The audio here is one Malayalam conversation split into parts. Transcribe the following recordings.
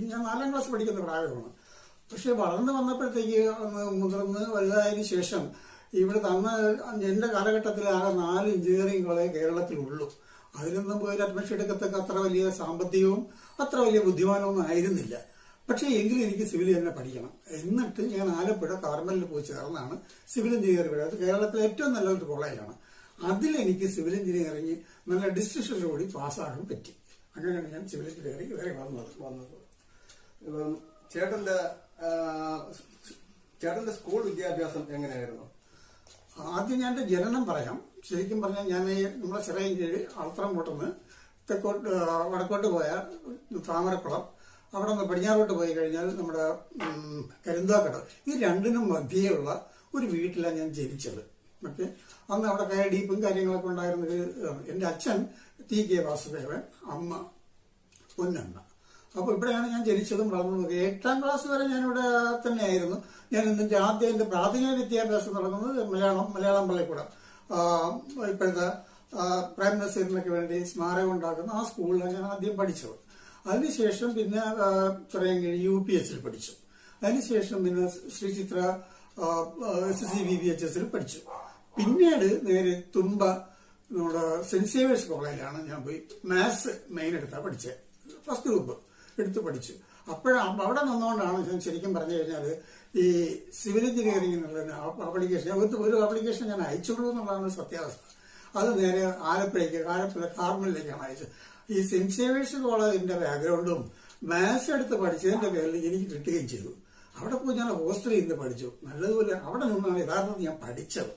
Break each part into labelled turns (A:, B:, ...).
A: ഞാൻ നാലാം ക്ലാസ് പഠിക്കുന്ന പ്രായമാണ്. പക്ഷെ വളർന്നു വന്നപ്പോഴത്തേക്ക് ഒന്ന് മുതിർന്ന് വലുതായതിനു ശേഷം ഇവിടെ തന്ന എന്റെ കാലഘട്ടത്തിൽ ആകെ നാല് എഞ്ചിനീയറിംഗുകളെ കേരളത്തിലുള്ളൂ. അതിലൊന്നും പോയി അഡ്മിഷൻ എടുക്കത്തക്ക അത്ര വലിയ സാമ്പത്തികവും അത്ര വലിയ ബുദ്ധിമാനവും ആയിരുന്നില്ല. പക്ഷേ എങ്കിലും എനിക്ക് സിവിൽ തന്നെ പഠിക്കണം. എന്നിട്ട് ഞാൻ ആലപ്പുഴ കാർമലിൽ പോയി ചേർന്നാണ് സിവിൽ എഞ്ചിനീയറിംഗ് അത് കേരളത്തിലെ ഏറ്റവും നല്ലൊരു കോളേജാണ്. അതിലെനിക്ക് സിവിൽ എഞ്ചിനീയറിംഗ് നല്ല ഡിസ്ട്രിക്ഷനോടുകൂടി പാസ്സാകാൻ പറ്റി. അങ്ങനെയാണ് ഞാൻ സിവിൽ എഞ്ചിനീയറിംഗ് വരെ വന്നത്.
B: വന്നത്. ഇപ്പം ചേട്ടന്റെ ചേട്ടന്റെ സ്കൂൾ വിദ്യാഭ്യാസം എങ്ങനെയായിരുന്നു?
A: ആദ്യം ഞാൻ ജനനം പറയാം. ശരിക്കും പറഞ്ഞാൽ ഞാൻ ഈ നമ്മുടെ ചിറയൻകീഴ് ആൾത്തറംകൂട്ടുന്ന് തെക്കോട്ട് വടക്കോട്ട് പോയ താമരക്കുളം. അവിടെ നിന്ന് പടിഞ്ഞാറോട്ട് പോയി കഴിഞ്ഞാൽ നമ്മുടെ കരിന്തോക്കട ഈ രണ്ടിനും മധ്യയുള്ള ഒരു വീട്ടിലാണ് ഞാൻ ജനിച്ചത്. ഓക്കെ? അന്ന് അവിടെ ഡീപ്പും കാര്യങ്ങളൊക്കെ ഉണ്ടായിരുന്നത് എന്റെ അച്ഛൻ ടി കെ വാസുദേവൻ അമ്മ പൊന്നമ്മ. അപ്പോൾ ഇവിടെയാണ് ഞാൻ ജനിച്ചതും വളർന്നതും എട്ടാം ക്ലാസ് വരെ ഞാൻ ഇവിടെ തന്നെ ആയിരുന്നു ഞാൻ എന്നിട്ട് ആദ്യം എന്റെ പ്രാഥമിക വിദ്യാഭ്യാസം നടക്കുന്നത് മലയാളം മലയാളം പള്ളിക്കൂടം. ഇപ്പോഴത്തെ പ്രൈം നസീറിനൊക്കെ വേണ്ടി സ്മാരകം ഉണ്ടാക്കുന്ന ആ സ്കൂളിലാണ് ഞാൻ ആദ്യം പഠിച്ചത്. അതിനുശേഷം പിന്നെ ചെറിയ യു പി എച്ചിൽ പഠിച്ചു. അതിനുശേഷം പിന്നെ Sree Chitra S C B B H എസിൽ പഠിച്ചു. പിന്നീട് നേരെ തുമ്പ നമ്മുടെ സെന്റ് സേവേഴ്സ് കോളേജിലാണ് ഞാൻ പോയി മാത്സ് മെയിൻ എടുത്താ പഠിച്ചത്. First group. എടുത്ത് പഠിച്ചു. അപ്പോഴാണ് അവിടെ നിന്നുകൊണ്ടാണ് ഞാൻ ശരിക്കും പറഞ്ഞു കഴിഞ്ഞാൽ ഈ സിവിൽ എഞ്ചിനീയറിംഗ് എന്നുള്ള ആപ്ലിക്കേഷൻ ഒരു ആപ്ലിക്കേഷൻ ഞാൻ അയച്ചുള്ളൂ എന്നുള്ളതാണ് സത്യാവസ്ഥ. അത് നേരെ ആലപ്പുഴയ്ക്ക് ആലപ്പുഴ കാർമലിലേക്കാണ് അയച്ചത് ഈ സെന്റ് സേവേഴ്സ് കോളേജിന്റെ ബാക്ക്ഗ്രൗണ്ടും മാത്സ് എടുത്ത് പഠിച്ചതിന്റെ പേരിൽ എനിക്ക് കിട്ടുകയും ചെയ്തു. അവിടെ പോയി ഞാൻ ഹോസ്റ്റലിൽ നിന്ന് പഠിച്ചു. നല്ലതുപോലെ അവിടെ നിന്നാണ് യഥാർത്ഥത്തിൽ ഞാൻ പഠിച്ചത്.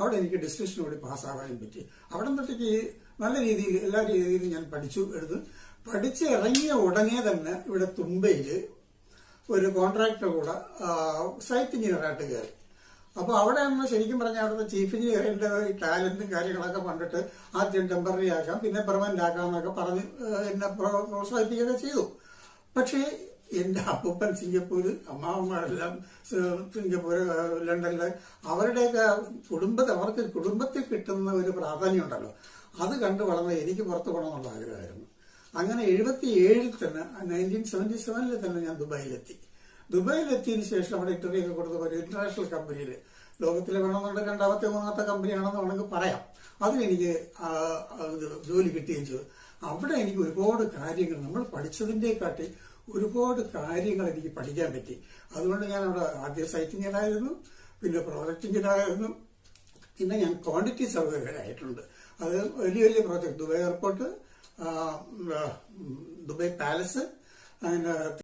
A: അവിടെ എനിക്ക് ഡിസ്ട്രിക്ഷന് കൂടി പാസ്സാവാനും പറ്റി. അവിടെ നിന്നിട്ട് നല്ല രീതിയിൽ എല്ലാ രീതിയിലും ഞാൻ പഠിച്ചു എടുത്ത് പഠിച്ച് ഇറങ്ങിയ ഉടനെ തന്നെ ഇവിടെ തുമ്പയിൽ ഒരു കോൺട്രാക്ടർ കൂടെ സൈറ്റ് എഞ്ചിനീയറായിട്ട് കയറി. അപ്പോൾ അവിടെ നമ്മൾ ശരിക്കും പറഞ്ഞാൽ അവിടുത്തെ ചീഫ് എഞ്ചിനീയറിന്റെ ഈ ടാലന്റും കാര്യങ്ങളൊക്കെ കണ്ടിട്ട് ആദ്യം ടെമ്പററി ആക്കാം പിന്നെ പെർമനന്റ് ആക്കാം എന്നൊക്കെ പറഞ്ഞ് എന്നെ പ്രോ- പ്രോത്സാഹിപ്പിക്കുകയൊക്കെ ചെയ്തു. പക്ഷേ എന്റെ അപ്പൂപ്പൻ സിംഗപ്പൂര് അമ്മാവന്മാരെല്ലാം സിംഗപ്പൂർ ആ, അവരുടെയൊക്കെ കുടുംബത്തെ അവർക്ക് കുടുംബത്തിൽ കിട്ടുന്ന ഒരു പ്രാധാന്യം ഉണ്ടല്ലോ. അത് കണ്ടു വളർന്ന എനിക്ക് പുറത്തു പോകണമെന്നുള്ള ആഗ്രഹമായിരുന്നു. അങ്ങനെ എഴുപത്തി ഏഴിൽ തന്നെ നയന്റീൻ സെവന്റി സെവനിൽ തന്നെ ഞാൻ ദുബായിലെത്തി. ദുബായിലെത്തിയതിന് ശേഷം അവിടെ ഇന്റർവ്യൂ ഒക്കെ കൊടുത്ത ഒരു ഇന്റർനാഷണൽ കമ്പനിയിൽ ലോകത്തിലെ വേണമെന്നുള്ള രണ്ടാമത്തെ മൂന്നാമത്തെ കമ്പനിയാണെന്ന് വേണമെങ്കിൽ പറയാം. അതിലെനിക്ക് ജോലി കിട്ടുകയും ചെയ്തു. അവിടെ എനിക്ക് ഒരുപാട് കാര്യങ്ങൾ നമ്മൾ പഠിച്ചതിന്റെ കാട്ടി ഒരുപാട് കാര്യങ്ങൾ എനിക്ക് പഠിക്കാൻ പറ്റി. അതുകൊണ്ട് ഞാൻ അവിടെ ആദ്യം സൈറ്റിങ്ങിലായിരുന്നു പിന്നെ പ്രോജക്റ്റ് ഇഞ്ചിനായിരുന്നു പിന്നെ ഞാൻ ക്വാണ്ടിറ്റി സർവേയറായിട്ടുണ്ട് അത് വലിയ വലിയ പ്രോജക്ട് ദുബായ് എയർപോർട്ട് ആ, ഉം, ദുബായ് പാലസ് അങ്ങനെ